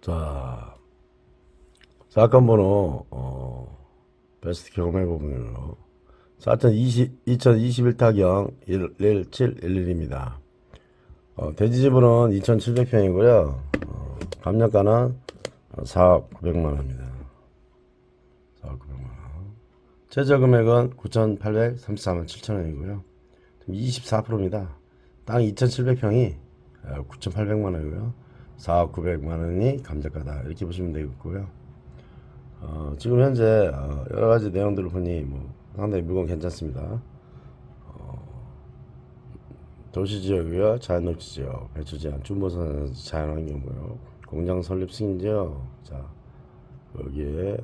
자, 사건 번호, 어, 베스트 경험해 보면요. 사건 20, 2021 타경 11711입니다. 어, 대지지분은 2,700평이고요. 어, 감정가는 4억 900만 원입니다. 4억 900만 원. 최저 금액은 9,834만 7천 원이고요. 24%입니다. 땅 2,700평이 9,800만 원이고요. 4억 900만 원이 감정가다 이렇게 보시면 되겠고요. 어, 지금 현재 어, 여러 가지 내용들을 보니 뭐 상당히 물건 괜찮습니다. 어, 도시 지역이고요, 자연 녹지 지역, 배추 제한, 중보선 자연 환경고요, 공장 설립 승인 지역, 자 여기에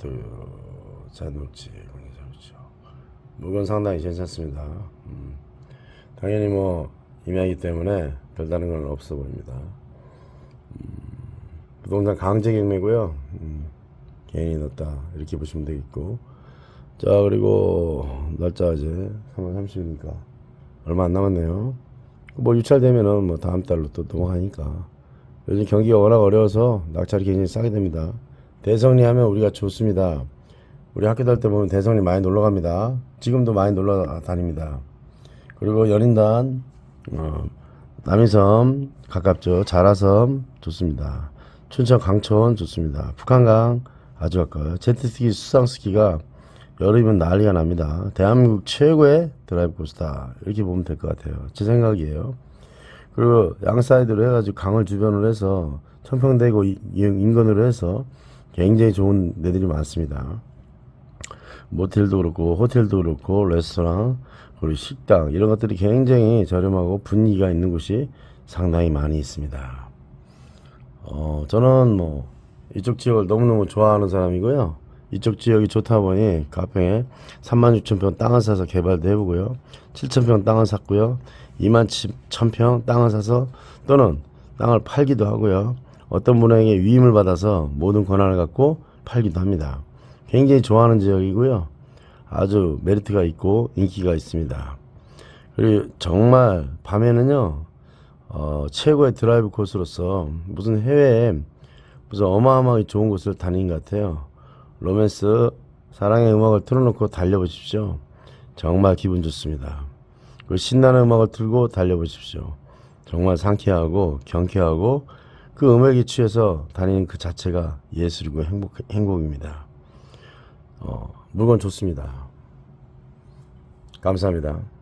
그 자연 녹지 공장 설립 지역, 물건 상당히 괜찮습니다. 음, 당연히 뭐 임야이기 때문에 별다른 건 없어 보입니다. 부동산 강제 경매고요. 음, 개인이 넣었다 이렇게 보시면 되겠고 자 그리고 날짜 이제 3월 30일이니까 얼마 안 남았네요. 뭐 유찰되면은 뭐 다음 달로 또 넘어가니까 요즘 경기가 워낙 어려워서 낙찰이 굉장히 싸게 됩니다. 대성리 하면 우리가 좋습니다. 우리 학교 다닐 때 보면 대성리 많이 놀러 갑니다. 지금도 많이 놀러 다닙니다. 그리고 연인단 어, 남이섬 가깝죠. 자라섬 좋습니다. 춘천 강촌 좋습니다. 북한강 아주 가까워요. 제트스키 수상스키가 여름이면 난리가 납니다. 대한민국 최고의 드라이브 코스다 이렇게 보면 될 것 같아요. 제 생각이에요. 그리고 양 사이드로 해가지고 강을 주변으로 해서 천평대고 이- 인근으로 해서 굉장히 좋은 데들이 많습니다. 모텔도 그렇고 호텔도 그렇고 레스토랑 그리고 식당 이런 것들이 굉장히 저렴하고 분위기가 있는 곳이 상당히 많이 있습니다. 어 저는 뭐 이쪽 지역을 너무너무 좋아하는 사람이고요. 이쪽 지역이 좋다 보니 가평에 3만 6천 평 땅을 사서 개발도 해보고요. 7천 평 땅을 샀고요. 2만 1천 평 땅을 사서 또는 땅을 팔기도 하고요. 어떤 분에게 위임을 받아서 모든 권한을 갖고 팔기도 합니다. 굉장히 좋아하는 지역이고요. 아주 메리트가 있고 인기가 있습니다. 그리고 정말 밤에는요, 어, 최고의 드라이브 코스로서 무슨 해외에 무슨 어마어마하게 좋은 곳을 다니는 것 같아요. 로맨스, 사랑의 음악을 틀어놓고 달려보십시오. 정말 기분 좋습니다. 그리고 신나는 음악을 틀고 달려보십시오. 정말 상쾌하고 경쾌하고 그 음악에 취해서 다니는 그 자체가 예술이고 행복, 행복입니다. 어, 물건 좋습니다. 감사합니다.